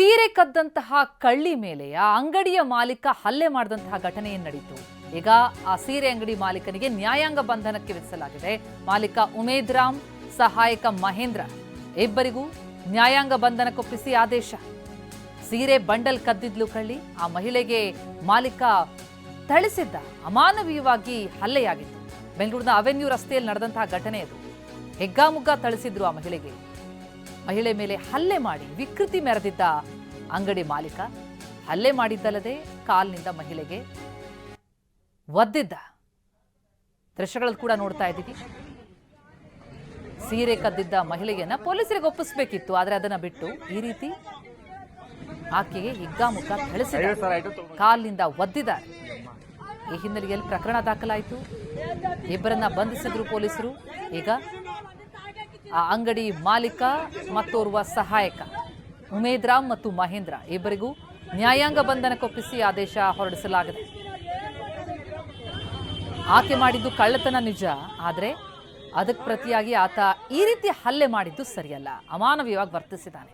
ಸೀರೆ ಕದ್ದಂತಹ ಕಳ್ಳಿ ಮೇಲೆ ಆ ಅಂಗಡಿಯ ಮಾಲೀಕ ಹಲ್ಲೆ ಮಾಡಿದಂತಹ ಘಟನೆ ನಡೆಯಿತು ಈಗ ಆ ಸೀರೆ ಅಂಗಡಿ ಮಾಲೀಕನಿಗೆ ನ್ಯಾಯಾಂಗ ಬಂಧನಕ್ಕೆ ವಿಧಿಸಲಾಗಿದೆ. ಮಾಲೀಕ ಉಮೇದ್ ರಾಮ್, ಸಹಾಯಕ ಮಹೇಂದ್ರ ಇಬ್ಬರಿಗೂ ನ್ಯಾಯಾಂಗ ಬಂಧನಕ್ಕೊಪ್ಪಿಸಿ ಆದೇಶ. ಸೀರೆ ಬಂಡಲ್ ಕದ್ದಿದ್ಲು ಕಳ್ಳಿ. ಆ ಮಹಿಳೆಗೆ ಮಾಲೀಕ ಥಳಿಸಿದ್ದ ಅಮಾನವೀಯವಾಗಿ ಹಲ್ಲೆಯಾಗಿತ್ತು. ಬೆಂಗಳೂರಿನ ಅವೆನ್ಯೂ ರಸ್ತೆಯಲ್ಲಿ ನಡೆದಂತಹ ಘಟನೆ ಅದು. ಹೆಗ್ಗಾಮುಗ್ಗಾ ಥಳಿಸಿದ್ರು ಆ ಮಹಿಳೆಗೆ. ಮಹಿಳೆ ಮೇಲೆ ಹಲ್ಲೆ ಮಾಡಿ ವಿಕೃತಿ ಮೆರೆದಿದ್ದ ಅಂಗಡಿ ಮಾಲೀಕ ಹಲ್ಲೆ ಮಾಡಿದ್ದಲ್ಲದೆ ಕಾಲ್ನಿಂದ ಮಹಿಳೆಗೆ ಒದ್ದಿದ್ದ. ದೃಶ್ಯಗಳಲ್ಲಿ ಕೂಡ ನೋಡ್ತಾ ಇದ್ದೀವಿ. ಸೀರೆ ಕದ್ದಿದ್ದ ಮಹಿಳೆಯನ್ನ ಪೊಲೀಸರಿಗೆ ಒಪ್ಪಿಸ್ಬೇಕಿತ್ತು ಆದರೆ ಅದನ್ನ ಬಿಟ್ಟು ಈ ರೀತಿ ಆಕೆಗೆ ಹಿಗ್ಗಾಮುಗ್ಗಾ ಕಳಿಸಿದ ಕಾಲ್ನಿಂದ ಒದ್ದಿದ್ದಾರೆ. ಈ ಹಿನ್ನೆಲೆಯಲ್ಲಿ ಪ್ರಕರಣ ದಾಖಲಾಯಿತು. ಇಬ್ಬರನ್ನ ಬಂಧಿಸಿದ್ರು ಪೊಲೀಸರು. ಈಗ ಆ ಅಂಗಡಿ ಮಾಲೀಕ ಮತ್ತೋರ್ವ ಸಹಾಯಕ. ಉಮೇದ್ ರಾಮ್ ಮತ್ತು ಮಹೇಂದ್ರ ಇಬ್ಬರಿಗೂ ನ್ಯಾಯಾಂಗ ಬಂಧನಕ್ಕೊಪ್ಪಿಸಿ ಆದೇಶ ಹೊರಡಿಸಲಾಗಿದೆ. ಆಕೆ ಮಾಡಿದ್ದು ಕಳ್ಳತನ ನಿಜ, ಆದರೆ ಅದಕ್ಕೆ ಪ್ರತಿಯಾಗಿ ಆತ ಈ ರೀತಿ ಹಲ್ಲೆ ಮಾಡಿದ್ದು ಸರಿಯಲ್ಲ. ಅಮಾನವೀಯವಾಗಿ ವರ್ತಿಸಿದ್ದಾನೆ.